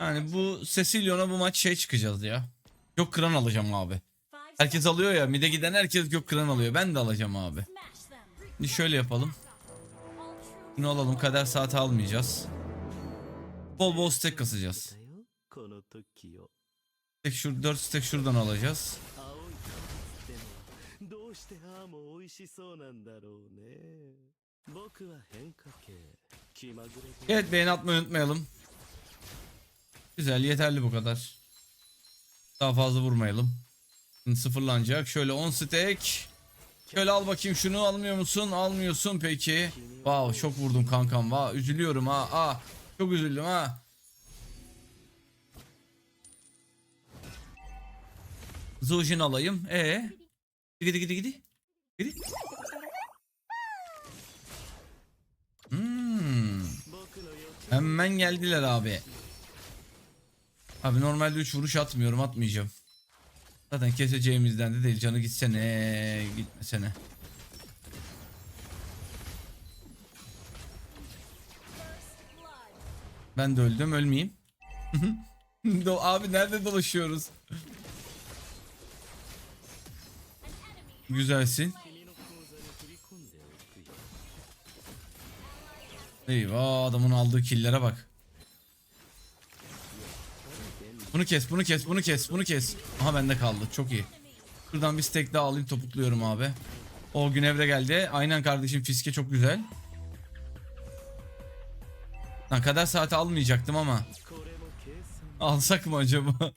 Yani bu Cecilion'a bu maç şey çıkacağız ya. Gök kıran alacağım abi. Herkes alıyor ya. Mide giden herkes gök kıran alıyor. Ben de alacağım abi. Şimdi şöyle yapalım. Bunu alalım. Kader saati almayacağız. Bol bol stack kasacağız. Tek şur 4 stack şuradan alacağız. Evet beğeni atmayı unutmayalım. Güzel yeterli bu kadar. Daha fazla vurmayalım. Şimdi sıfırlanacak. Şöyle 10 stack. Şöyle al bakayım şunu almıyor musun? Almıyorsun peki. Wow çok vurdum kankam. Wow, üzülüyorum ha. Aa, çok üzüldüm ha. Zujin alayım. E. Ee? Gidi gidi gidi. Gidi. Hmm. Hemen geldiler abi. Abi normalde 3 vuruş atmıyorum atmayacağım. Zaten keseceğimizden de değil canı gitsene gitmesene. Ben de öldüm ölmeyeyim. Abi nerede dolaşıyoruz? Güzelsin. Eyvah adamın aldığı killere bak. Bunu kes, bunu kes, bunu kes, bunu kes. Aha bende kaldı. Çok iyi. Şuradan bir stack daha alayım topukluyorum abi. O gün evre geldi. Aynen kardeşim fiske çok güzel. Lan kadar saati almayacaktım ama. Alsak mı acaba?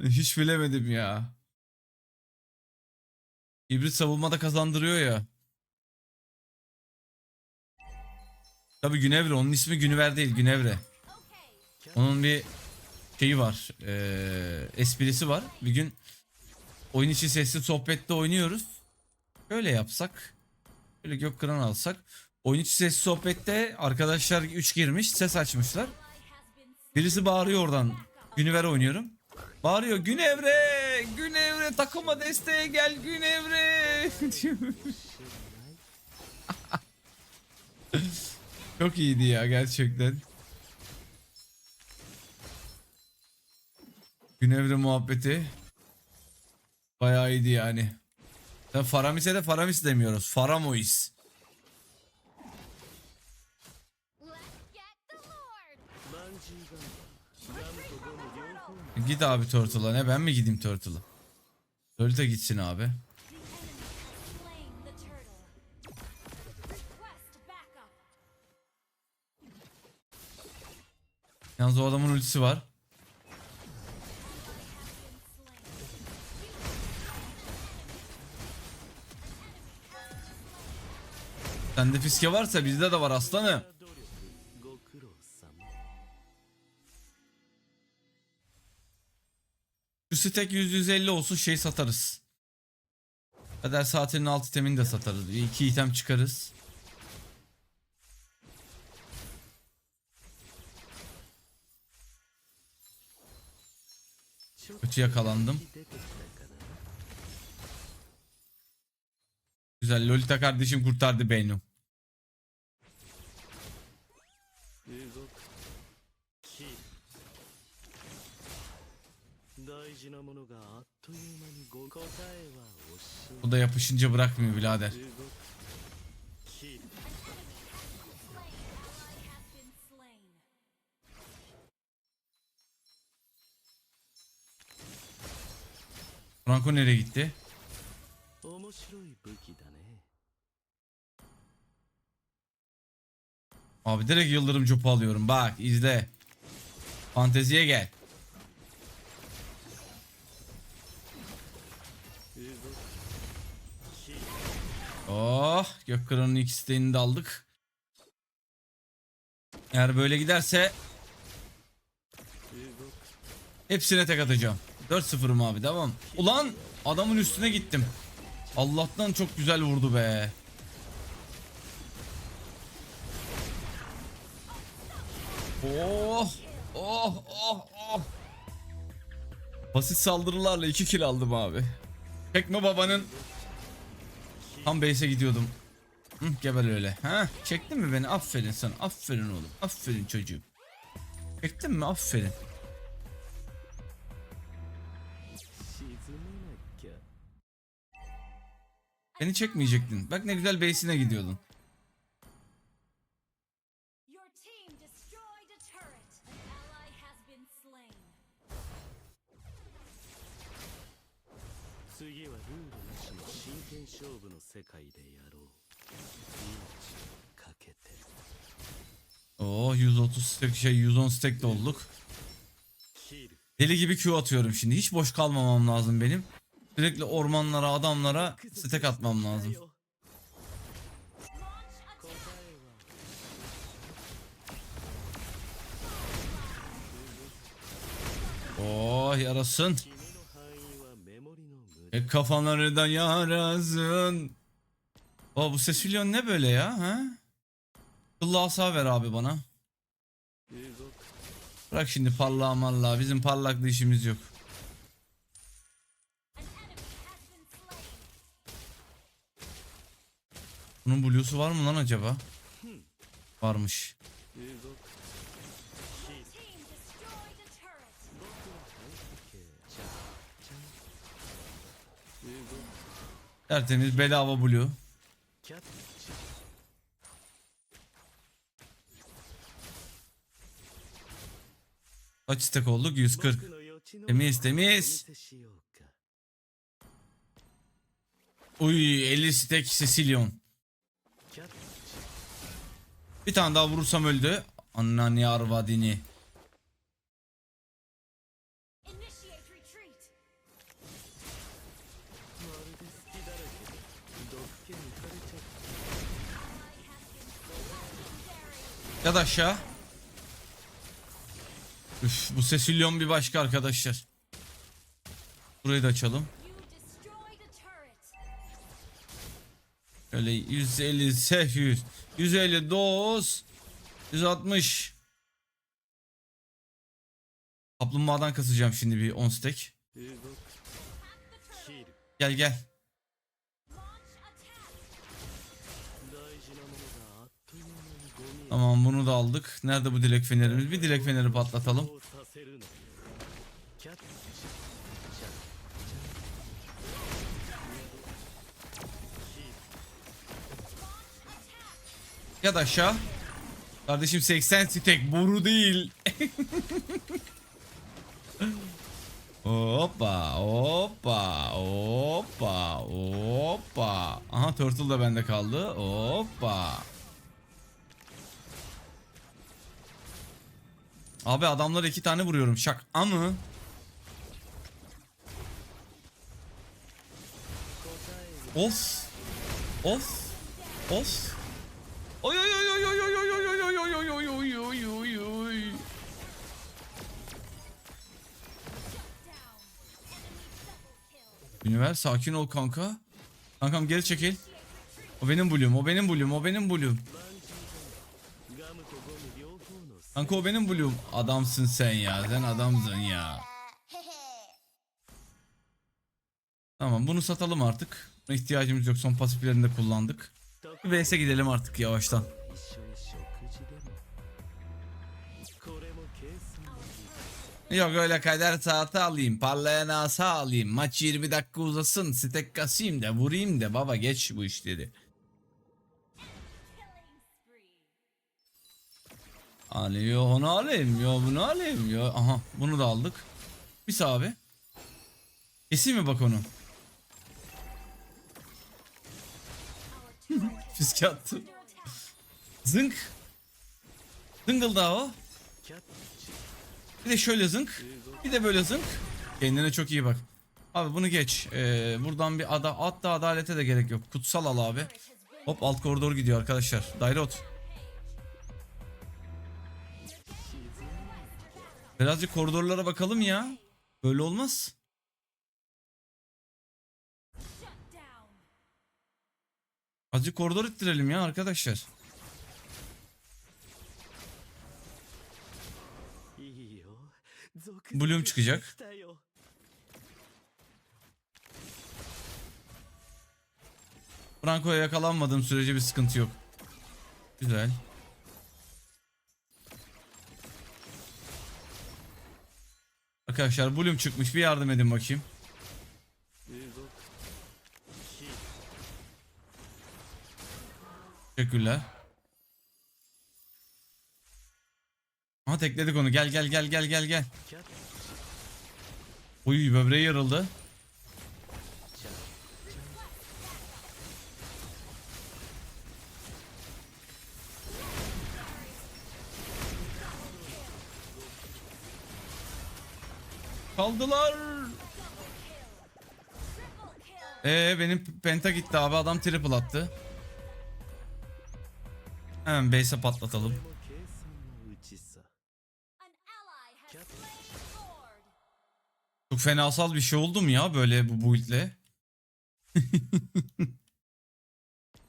Hiç bilemedim ya. İbrit savunmada kazandırıyor ya. Tabi Günevre onun ismi Günüver değil Günevre. Onun bir şeyi var. eee, esprisi var. Bir gün oyun içi sesli sohbette oynuyoruz. Şöyle yapsak. Böyle gök kıran alsak. Oyun içi sesli sohbette arkadaşlar 3 girmiş ses açmışlar. Birisi bağırıyor oradan. Günüver oynuyorum. Bağırıyor Günevre! Günevre takıma desteğe gel Günevre! Çok iyiydi ya gerçekten. Günevri muhabbeti bayağı iyiydi yani. Tabii Faramis'e de Faramis demiyoruz. Faramois. Git abi Turtle'a. Ne ben mi gideyim Turtle'a? Turtle gitsin abi. Yalnız o adamın ultisi var. Sende fiske varsa bizde de var aslanım. Şu stack 100-150 olsun şey satarız. Kader saatinin alt itemini de satarız. Bir iki item çıkarız. Kötü yakalandım. Güzel Lolita kardeşim kurtardı beynim. Bu da yapışınca bırakmıyor birader. Franco nereye gitti? Abi direkt yıldırım copu alıyorum. Bak izle. Fanteziye gel. Oh Gökkıran'ın iki isteğini de aldık. Eğer böyle giderse hepsine tek atacağım. 4-0'ım abi tamam. Ulan adamın üstüne gittim. Allah'tan çok güzel vurdu be. Oh oh oh oh. Basit saldırılarla 2 kill aldım abi. Tekme babanın Tam base'e gidiyordum. Hı, gebel öyle. Ha, çektin mi beni? Aferin sana. Aferin oğlum. Aferin çocuğum. Çektin mi? Aferin. Beni çekmeyecektin. Bak ne güzel base'ine gidiyordun. 次はルールなしの真剣勝負の世界でやろう命をかけて Oo 130 stack şey 110 stack de olduk. キル Deli gibi Q atıyorum şimdi. Hiç boş kalmamam lazım benim. Sürekli ormanlara, adamlara stack atmam lazım. 答えは Oh yarasın. E kafaları da yarasın. Aa bu Cecilion ne böyle ya ha? Kıllı ver abi bana. Bırak şimdi parlağı marlağı. Bizim parlaklı işimiz yok. Bunun blue'su var mı lan acaba? Varmış. Tertemiz bedava blue. Kaç istek olduk? 140. Temiz temiz. Uy 50 stek Cecilion. Bir tane daha vurursam öldü. Annan yarvadini. Ya da aşağı. Üf, bu Sesilyon bir başka arkadaşlar. Burayı da açalım. Öyle 150 800 150 doz 160 Kaplumbağadan kasacağım şimdi bir 10 stack. Gel gel. Tamam bunu da aldık. Nerede bu dilek fenerimiz? Bir dilek feneri patlatalım. Ya da aşağı. Kardeşim 80 stek boru değil. hoppa hoppa hoppa hoppa. Aha turtle da bende kaldı. Hoppa. Abi adamlara iki tane vuruyorum. Şak mı? Of. Of. Of. Oy oy oy oy oy oy oy oy oy oy oy oy oy oy oy oy. Ünivers sakin ol kanka. Kankam geri çekil. O benim blue'um, o benim blue'um, o benim blue'um. Kanka o benim Bloom. Adamsın sen ya. Sen adamsın ya. Tamam bunu satalım artık. İhtiyacımız yok. Son pasiflerini de kullandık. VS'e gidelim artık yavaştan. Yok öyle kader saati alayım. Parlayan asa alayım. Maç 20 dakika uzasın. Stek kasayım da vurayım da baba geç bu işleri. Hani yo onu alayım yo bunu alayım yo. Aha bunu da aldık. Mis abi. Keseyim mi bak onu? Fiske attı. Zınk. Zıngıl daha o. Bir de şöyle zınk. Bir de böyle zınk. Kendine çok iyi bak. Abi bunu geç. Ee, buradan bir ada, hatta adalete de gerek yok. Kutsal al abi. Hop alt koridor gidiyor arkadaşlar. Daire ot. Birazcık koridorlara bakalım ya. Böyle olmaz. Azıcık koridor ittirelim ya arkadaşlar. Bloom çıkacak. Franco'ya yakalanmadığım sürece bir sıkıntı yok. Güzel. arkadaşlar. Bloom çıkmış. Bir yardım edin bakayım. Teşekkürler. Aha tekledik onu. Gel gel gel gel gel gel. Uy böbreği yarıldı. Kaldılar. Ee benim penta gitti abi. Adam triple attı. Hemen base'e patlatalım. Çok fenasal bir şey oldu mu ya böyle bu build'le?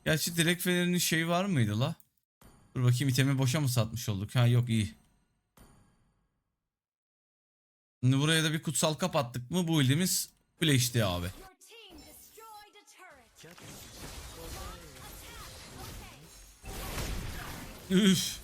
Gerçi direkt fenerinin şeyi var mıydı la? Dur bakayım itemi boşa mı satmış olduk? Ha yok iyi. Şimdi buraya da bir kutsal kapattık mı bu ilimiz flash'ti abi. Üf.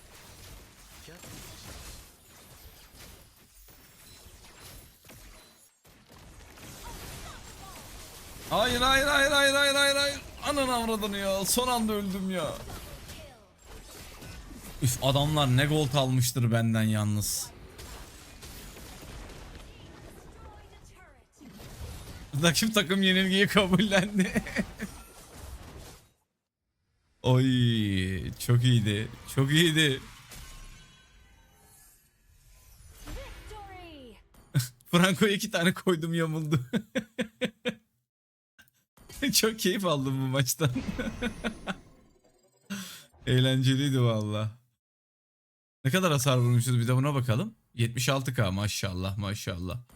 Hayır hayır hayır hayır hayır hayır hayır. Anan avradını ya. Son anda öldüm ya. Üf adamlar ne gol almıştır benden yalnız. Rakip takım yenilgiyi kabullendi. Oy çok iyiydi. Çok iyiydi. Franco'ya iki tane koydum yamuldu. çok keyif aldım bu maçtan. Eğlenceliydi valla. Ne kadar hasar vurmuşuz bir de buna bakalım. 76k maşallah maşallah.